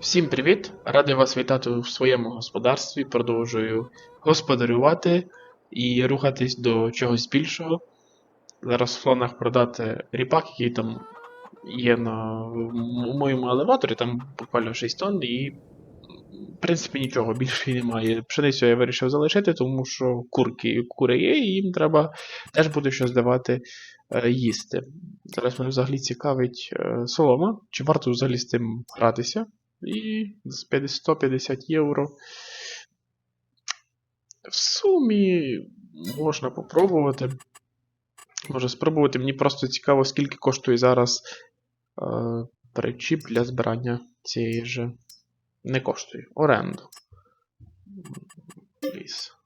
Всім привіт! Радий вас вітати в своєму господарстві. Продовжую господарювати і рухатись до чогось більшого. Зараз в планах продати ріпак, який там є на моєму елеваторі, там буквально 6 тонн, і в принципі нічого більше немає. Пшеницю я вирішив залишити, тому що курки, кури є, і їм треба теж буде щось давати е, їсти. Зараз мене взагалі цікавить е, солома, чи варто взагалі з цим гратися. І з 150 євро. В сумі можна попробувати. Може спробувати. Мені просто цікаво, скільки коштує зараз е, причіп для збирання цієї ж. Не коштує. Оренду. Ліс.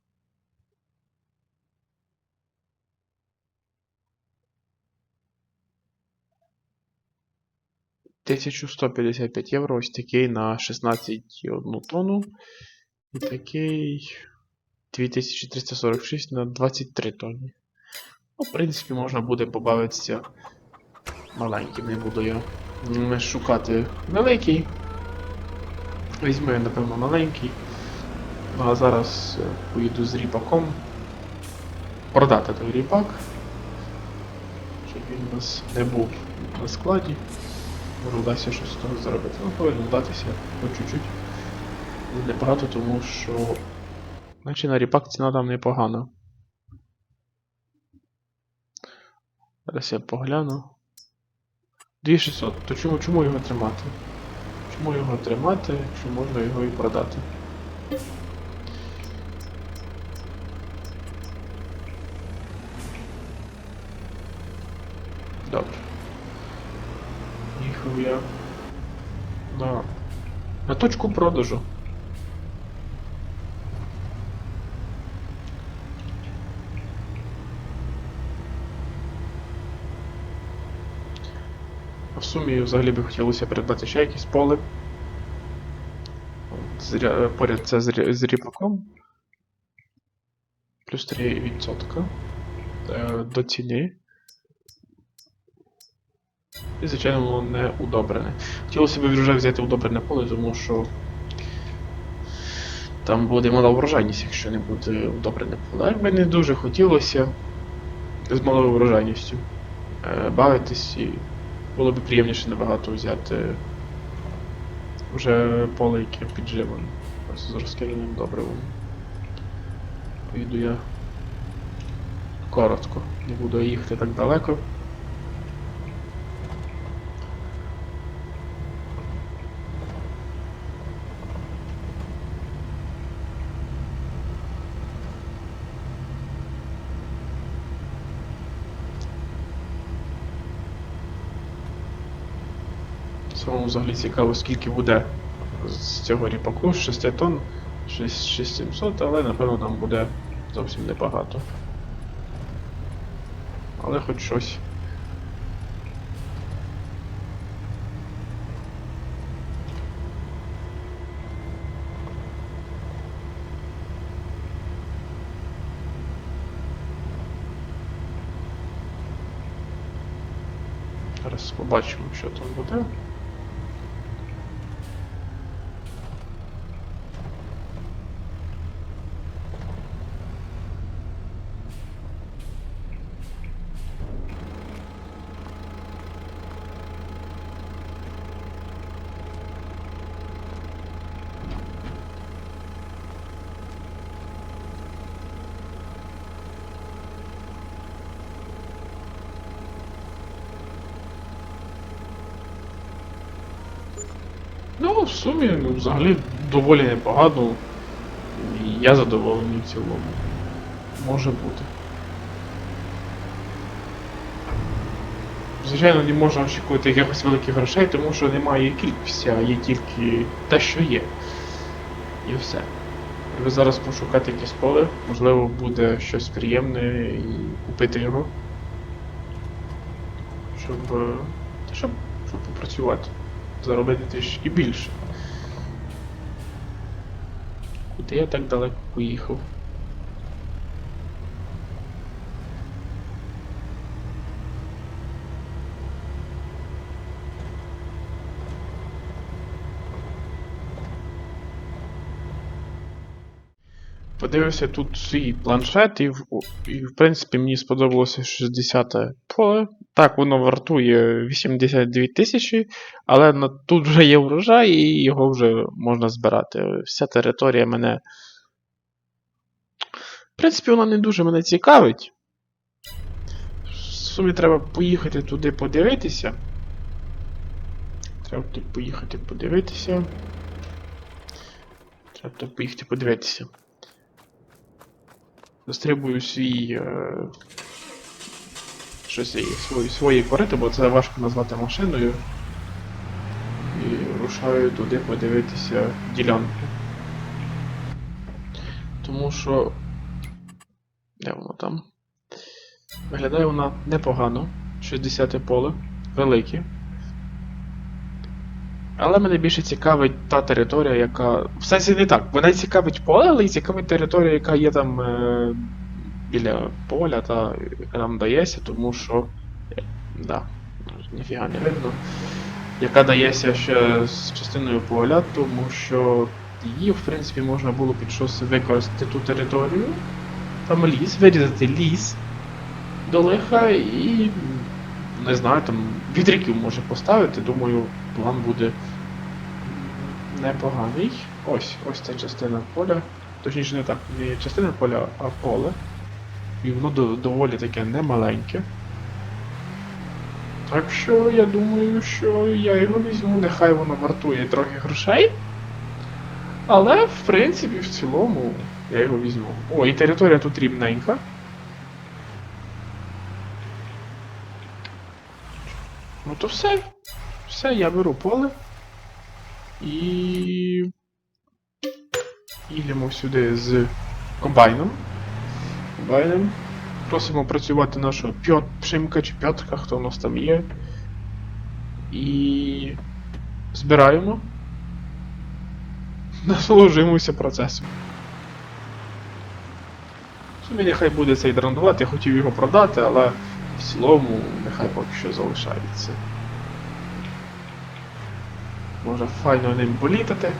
Тисячу 155 євро, ось такий на 16,1 тонну. І такий 2346 на 23 тонни. Ну, в принципі, можна буде побавитися маленьким, не буду я м, шукати великий. Візьму я, напевно, маленький. Ну, а зараз е, поїду з ріпаком. Продати той ріпак. Щоб він у нас не був на складі. Може вдасться щось з того зробити. Ну, повинно вдатися по чуть-чуть. Небагато, тому що. Наче на ріпак ціна там непогана. Зараз я погляну. 2600. То чому, чому його тримати? Чому його тримати, якщо можна його і продати? Добре. Їхав я на, на точку продажу. В сумі взагалі би хотілося придбати ще якесь поле. От, з ря- Поряд це з ріпаком. Плюс 3% е, до ціни. І, звичайно, воно не удобрене. Хотілося б вже взяти удобрене поле, тому що там буде мала врожайність, якщо не буде удобрене поле. А якби не дуже хотілося з малою врожайністю е, бавитись і було б приємніше набагато взяти вже поле, яке підживлене. Ось з розкиданим добривом. Поїду я коротко, не буду їхати так далеко. Самому взагалі цікаво, скільки буде з цього ріпаку, 6 тонн, 6700, але напевно там буде зовсім небагато. Але хоч щось. Зараз побачимо, що там буде. Ну, в сумі, ну, взагалі доволі непогано. Я задоволений в цілому. Може бути. Звичайно, не можна очікувати якихось великих грошей, тому що немає кількості, а є тільки те, що є. І все. Ви зараз пошукати якесь поле, можливо, буде щось приємне і купити його. Щоб. е, Щоб, щоб попрацювати заробити трішки більше. Куди я так далеко поїхав? Подивився тут свій планшет, і, в- і в принципі мені сподобалося 60 поле. Так, воно вартує 82 тисячі, але на, тут вже є врожай і його вже можна збирати. Вся територія мене. В принципі, вона не дуже мене цікавить. В сумі треба поїхати туди подивитися. Треба туди поїхати подивитися. Треба поїхати подивитися. Застрибую свій. Е... Щось свої, свої корити, бо це важко назвати машиною. І рушаю туди подивитися ділянки. Тому що. Де воно там? Виглядає вона непогано. 60 поле, велике. Але мене більше цікавить та територія, яка. В сенсі не так. Мене цікавить поле, але й цікавить територія, яка є там е... біля поля, та яка нам дається, тому що. е, Да, ніфіга не видно. Яка дається ще з частиною поля, тому що її, в принципі, можна було під щось використати ту територію. Там ліс, вирізати ліс до лиха і. Не знаю, там вітряків може поставити. Думаю, план буде непоганий. Ось, ось ця частина поля. Точніше, не так, не частина поля, а поле. І воно до- доволі таке немаленьке. Так що я думаю, що я його візьму, нехай воно вартує трохи грошей. Але, в принципі, в цілому я його візьму. О, і територія тут рівненька. Ну то все. Все, я беру поле. І. Їдемо сюди з комбайном. Комбайном. Просимо працювати нашого Пшимка чи Пьотка, хто у нас там є. І. Збираємо. Насолоджуємося процесом. Собі нехай буде цей драндулет, я хотів його продати, але в цілому нехай поки що залишається. Може файно ним політати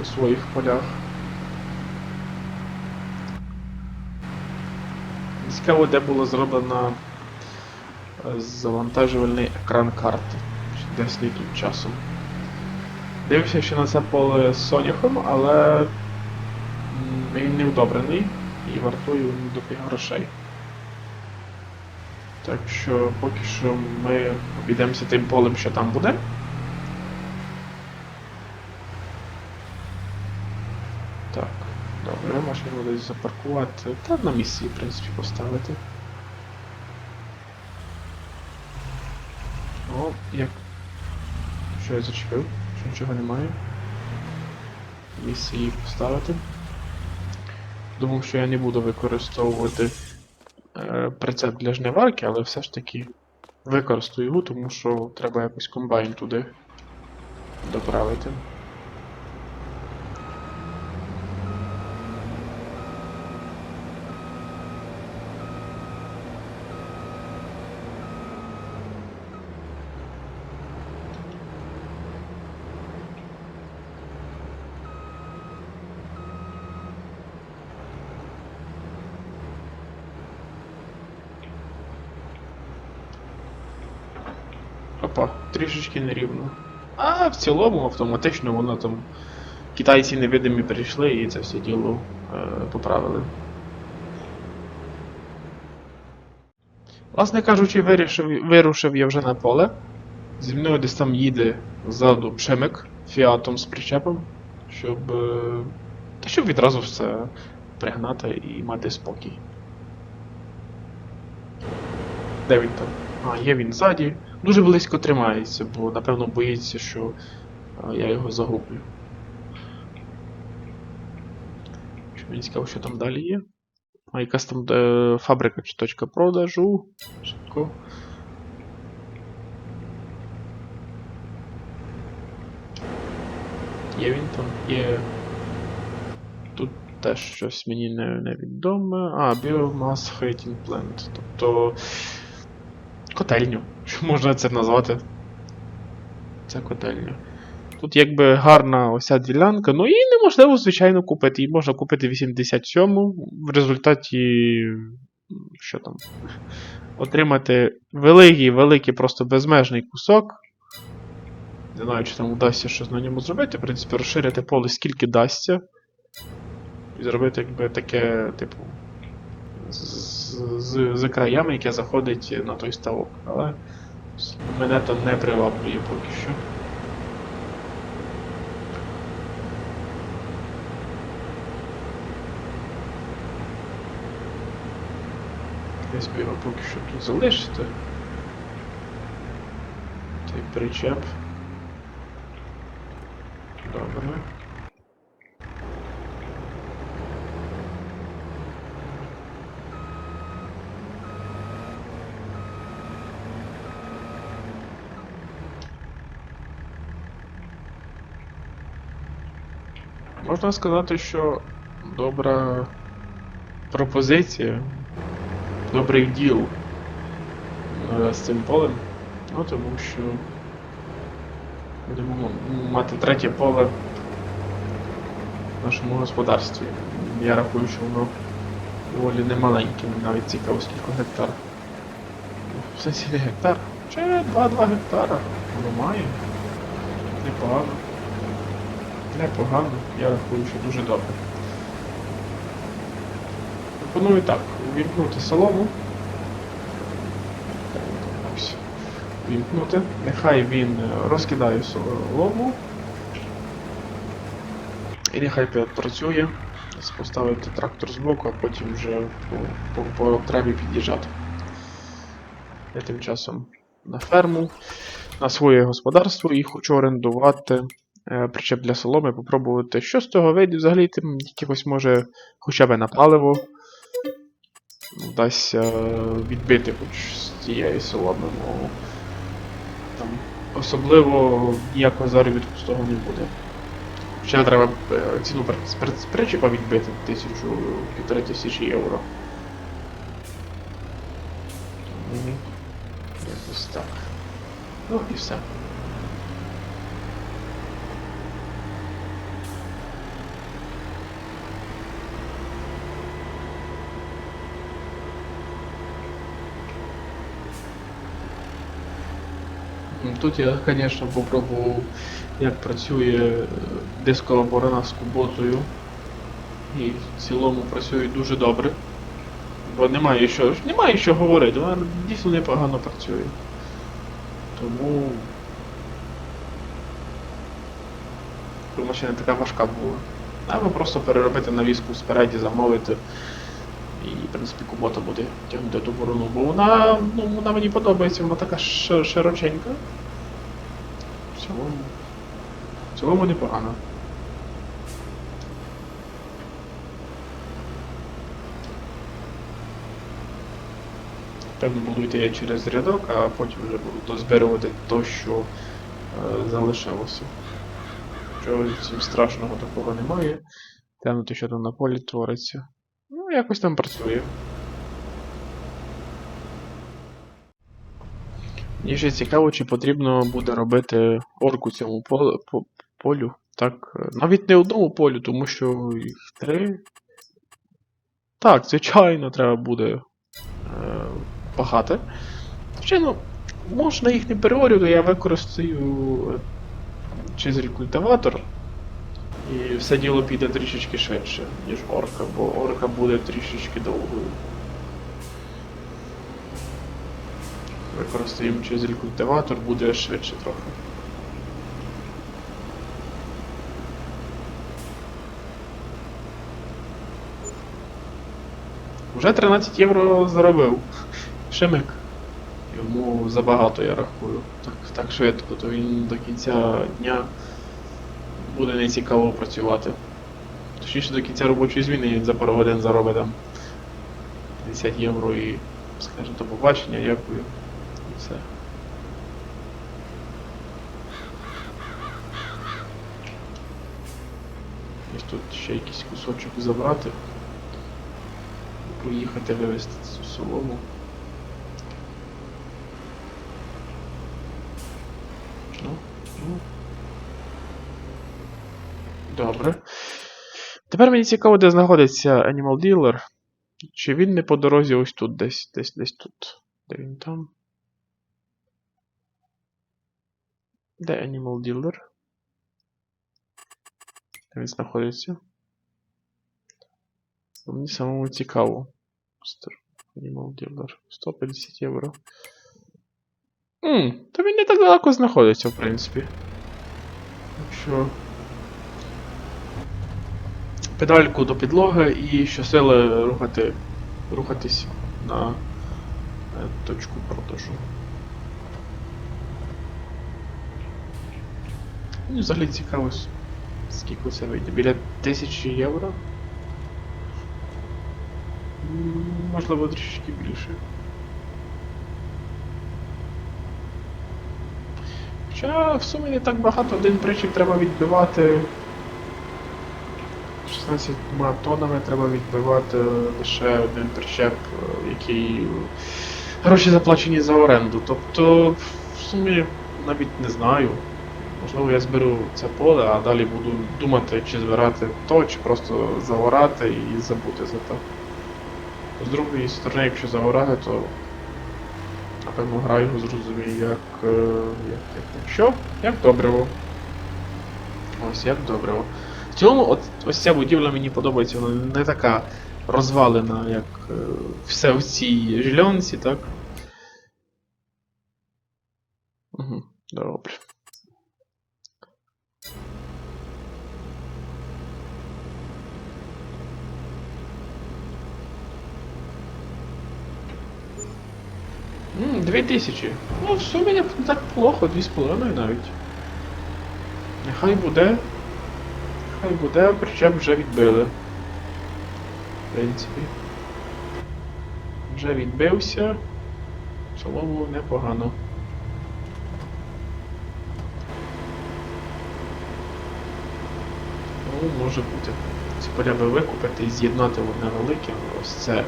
у своїх полях. Цікаво, де було зроблено е, завантажувальний екран карти. Десь тут часом. Дивився ще на це поле з Соняхом, але він не вдобрений і вартує дофіга грошей. Так що поки що ми обійдемося тим полем, що там буде. Так, добре, десь запаркувати. Та на місці, в принципі, поставити. О, як. Що я зачепив? Що нічого немає. Місце її поставити. Думав, що я не буду використовувати е, прицеп для жниварки, але все ж таки використаю його, тому що треба якось комбайн туди доправити. Опа, трішечки нерівно. А в цілому автоматично воно там. Китайці невидимі прийшли і це все діло е, поправили. Власне кажучи, вирішив, вирушив я вже на поле. Зі мною десь там їде ззаду пшемик фіатом з причепом, щоб. е, Та щоб відразу все пригнати і мати спокій. Де він там? А, є він ззаді. Дуже близько тримається, бо напевно боїться, що я його загублю. Що мені цікаво, що там далі є. А якась там е, фабрика чи точка продажу. Швидко. Є він там, є. Тут теж щось мені не, невідоме. А, Biomass Heating Plant. Тобто. Котельню. Що можна це назвати? Це котельня. Тут якби гарна ося ділянка, ну і неможливо, звичайно, купити. Її можна купити 87-му, в результаті. Що там? Отримати великий, великий, просто безмежний кусок. Не знаю, чи там вдасться щось на ньому зробити. В принципі, розширити поле скільки дасться. І зробити якби таке, типу. З, з, з краями, яке заходить на той ставок. Але мене то не приваблює поки що. Десь би його поки що тут залишити. Цей причеп. Добре. Можна сказати, що добра пропозиція, добрий діл е, з цим полем. Ну, тому що будемо мати третє поле в нашому господарстві. Я рахую, що воно доволі немаленьке, навіть цікаво, скільки гектар. В сенсі не гектар. Чи 2-2 гектара. Воно має. Непогано. Непогано, я рахую, що дуже добре. Пропоную так, увімкнути солому. Ось. Увімкнути. Нехай він е, розкидає солому. І нехай працює. Поставити трактор збоку, а потім вже по, по, по потребі під'їжджати. Я тим часом на ферму, на своє господарство і хочу орендувати причеп для соломи, попробувати, що з того вийде взагалі, тим якихось може хоча б на паливо вдасться відбити хоч з цієї соломи, ну там особливо ніякого заробітку з того не буде. Ще треба е, ціну з причепа відбити тисячу півтори тисячі євро. Якось так. Ну і все. Тут я, звісно, попробував, як працює е, дискова борона з куботою. І в цілому працює дуже добре. Бо немає що, немає що говорити, вона дійсно непогано працює. Тому. Тому ще не така важка була. Або просто переробити навіску спереді, замовити. І, в принципі, кубота буде тягнути ту борону. Бо вона, ну, вона мені подобається, вона така широченька. В цілому. В цілому непогано. Певно буду йти через рядок, а потім вже буду дозбирувати то, що е, залишилося. Чого цим страшного такого немає. Темно, що там на полі твориться. Ну, якось там працює. Мені ще цікаво, чи потрібно буде робити орку цьому полю. Так, е, навіть не одному полю, тому що їх три. Так, звичайно, треба буде е, пахати. Звичайно, можна їх не переорювати, я використаю е, чизель культиватор. І все діло піде трішечки швидше, ніж орка, бо орка буде трішечки довгою. Використаємо чизель культиватор, буде швидше трохи. Вже 13 євро заробив. Шемик. Йому забагато, я рахую. Так, так швидко, то він до кінця дня буде нецікаво працювати. Точніше до кінця робочої зміни він за пару годин заробить там 50 євро і скаже до побачення, дякую. І все. Ось тут ще якийсь кусочок забрати. Поїхати вивезти цю солому. Ну, ну. Добре. Тепер мені цікаво, де знаходиться Animal Dealer. Чи він не по дорозі ось тут, десь, десь, десь тут. Де він там? Де Animal Dealer? Де він знаходиться? Мені самому цікаво. Animal Dealer. 150 євро. Ммм, то він не так далеко знаходиться, в принципі. Якщо. Педальку до підлоги і щосили рухати, рухатись на е, точку продажу. Мені взагалі цікаво, скільки це вийде. Біля 1000 євро. Можливо, трішки більше. Хоча в сумі не так багато, один причіп треба відбивати. 16 тоннами треба відбивати лише один причеп, е, який гроші заплачені за оренду. Тобто, в сумі навіть не знаю. Можливо, я зберу це поле, а далі буду думати, чи збирати то, чи просто заорати і забути за то. З другої сторони, якщо заорати, то напевно граю зрозумію, як, е, як, як, як що? Як добриво. Ось як добриво. В цілому, от, ось ця будівля мені подобається, вона не така розвалена, як е, все в цій жильонці, так? Угу, добре. М, Дві тисячі. Ну, в сумі не так плохо, дві з половиною навіть. Нехай буде. Нехай буде, причеп вже відбили. В принципі. Вже відбився. В цілому непогано. Ну, може бути. Ці поля би викупити і з'єднати одне велике. Ось це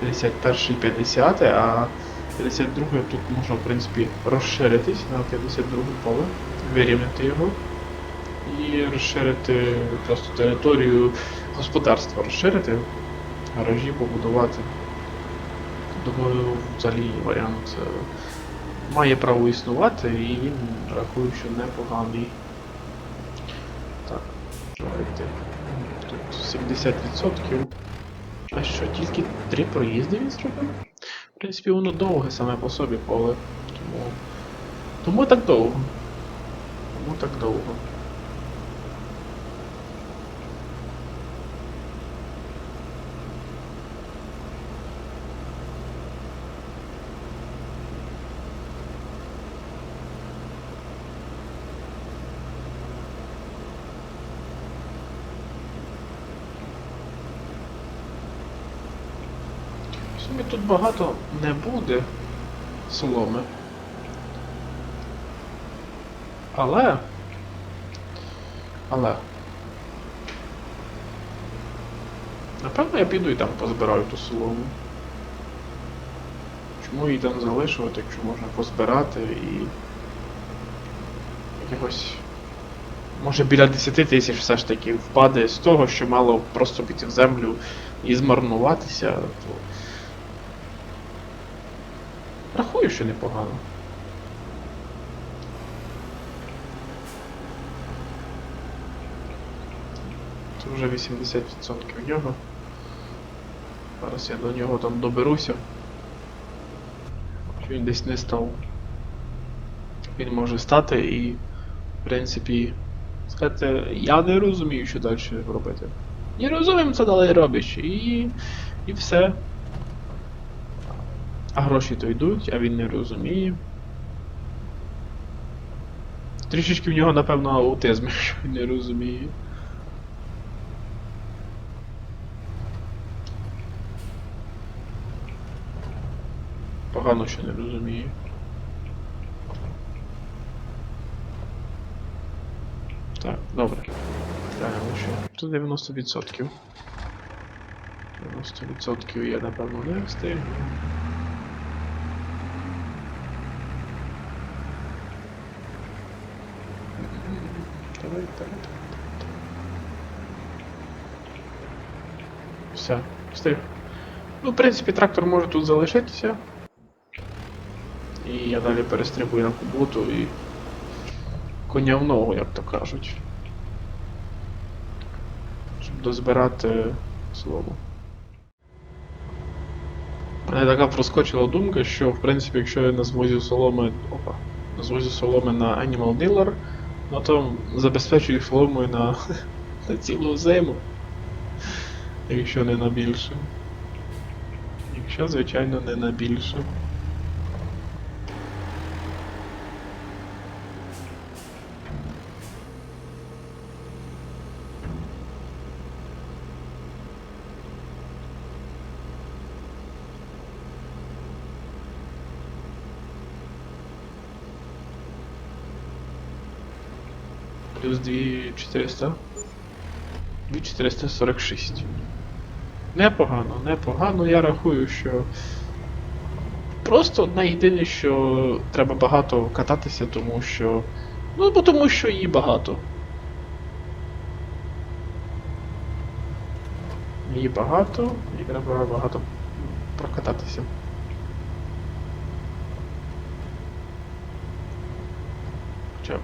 51 50, а 52 тут можна, в принципі, розширитись на 52 поле, вирівняти його і розширити просто територію господарства, розширити, гаражі побудувати. Думаю, взагалі варіант е, має право існувати і він рахую, що непоганий. Так, давайте. Тут 70%. А що, тільки три проїзди він зробив? В принципі, воно довге саме по собі поле. Тому. Тому так довго. Тому так довго. В сумі тут багато не буде соломи. Але. Але. Напевно, я піду і там позбираю ту солому. Чому її там залишувати, якщо можна позбирати і. Якихось. Може біля 10 тисяч все ж таки впаде з того, що мало просто піти в землю і змарнуватися, то. Рахую, що непогано. Це вже 80% нього. Зараз я до нього там доберуся. Він десь не став. Він може стати і, в принципі, сказати, я не розумію, що далі робити. Не розумію, що далі робиш. І. і все. А гроші то йдуть, а він не розуміє. Трішечки в нього, напевно, аутизм, що він не розуміє. Погано, що не розуміє. Так, добре. Глянемо ще. Тут 90%. 90% я, напевно, не встигну. випили. Все, встиг. Ну, в принципі, трактор може тут залишитися. І я далі перестрибую на куботу і... коня в ногу, як то кажуть. Щоб дозбирати слово. Мене така проскочила думка, що в принципі, якщо я на назвозю соломи... Опа, На звозі соломи на Animal Dealer, ну то забезпечую форму на, на цілу зиму. Якщо не на більше. Якщо, звичайно, не на більше. 2400. 2446. Непогано, непогано. Я рахую, що. Просто одне єдине, що треба багато кататися, тому що. Ну, бо тому що її багато. Її багато, і треба багато прокататися. Хоча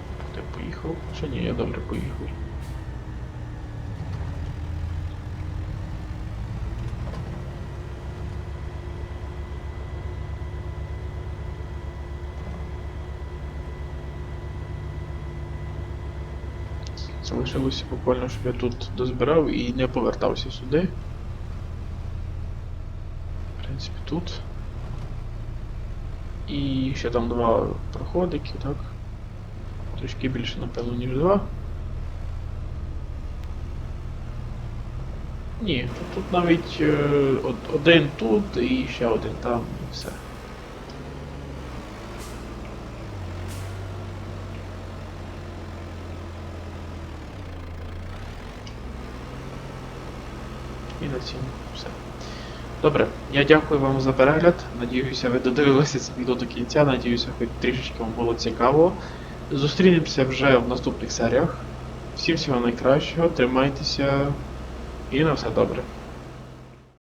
поїхав? Чи ні, я добре поїхав. Залишилося буквально, щоб я тут дозбирав і не повертався сюди. В принципі, тут. І ще там два проходики, так? Трішки більше, напевно, ніж два. Ні, тут, тут навіть е, од- один тут і ще один там, і все. І на цьому все. Добре, я дякую вам за перегляд. Надіюся, ви додивилися це відео до кінця. Надіюся, хоч трішечки вам було цікаво. Зустрінемося вже в наступних серіях. Всім всього найкращого, тримайтеся і на все добре.